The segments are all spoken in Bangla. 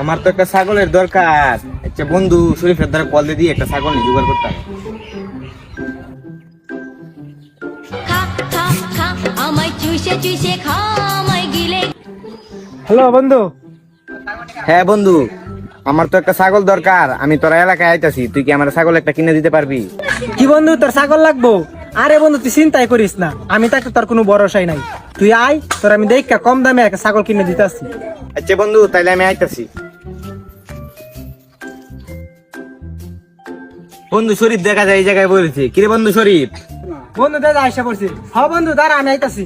আমার তো একটা ছাগলের দরকার। আচ্ছা বন্ধু শরীফের দ্বারা কল দিয়ে একটা ছাগল নিয়ে জোগাড় করতে হবে। খা খা খা আমায় চুষে চুষে খা আমায় গিলে। হ্যালো বন্ধু। হ্যাঁ বন্ধু আমার তো একটা ছাগল দরকার। আমি তোর এলাকায় আইতাছি তুই কি আমার ছাগল একটা কিনে দিতে পারবি? কি বন্ধু তোর ছাগল লাগবো? আরে বন্ধু তুই চিন্তাই করিস না। আমি থাকতে তোর কোনো ভরসাই নাই। তুই আয় তোর আমি দেখ কম দামে একটা ছাগল কিনে দিতে আসছি আচ্ছা বন্ধু তাইলে আমি আইতাছি। বন্ধু শরীফ দেখা যায় এই জায়গায় বলেছে কিরে বন্ধু শরীফ? বন্ধু দাদা আইসা পড়ছি। হ বন্ধু দাঁড়া আমি আইতাছি।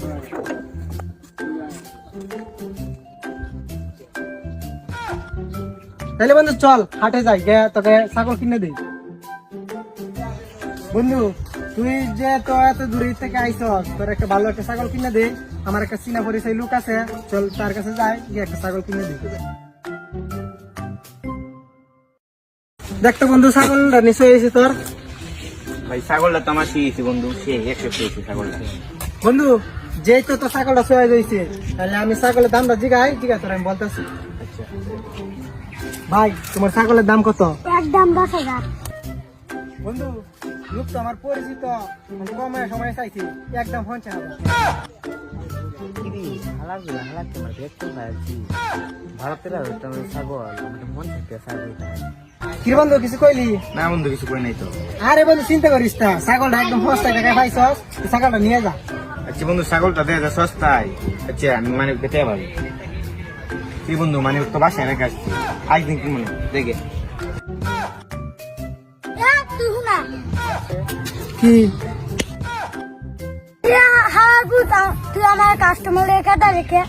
তাহলে বন্ধু চল হাটে যাই গে তোকে ছাগল কিনে দিই। বন্ধু তুই যে তো এত দূরে থেকে আইস তোর একটা ভালো একটা ছাগল কিনে দে। আমার একটা চিনা পরিচয় লোক আছে চল তার কাছে যাই গিয়ে একটা ছাগল কিনে দিই দেখ তো বন্ধু ছাগলটা নিশ্চয় এসে তোর। ভাই ছাগলটা তো আমার শিয়েছি বন্ধু। সে একশো পেয়েছি ছাগলটা। বন্ধু যেই তো তো ছাগলটা সোয়া রয়েছে তাহলে আমি ছাগলের দামটা জিগাই জিগা তোর আমি বলতেছি। ভাই তোমার ছাগলের দাম কত? একদম দশ হাজার। বন্ধু লোক তো আমার পরিচিত। আমি কমে সময় চাইছি। একদম মন রে বন্ধু কিছু কইলি? না বন্ধু কিছু করে নাই তো। আরে বন্ধু চিন্তা করিস না। ছাগলটা একদম সস্তায় টাকায় পাইছ ছাগলটা নিয়ে যা। আচ্ছা বন্ধু ছাগলটা দেয় যা সস্তায়। আচ্ছা আমি মানে পেতে পারি কি বন্ধু মানে তো বাসায় রেখে আসছি। আজ দিন কি মনে দেখে। কি? তুই আমার কাস্টমার রেখে রেখে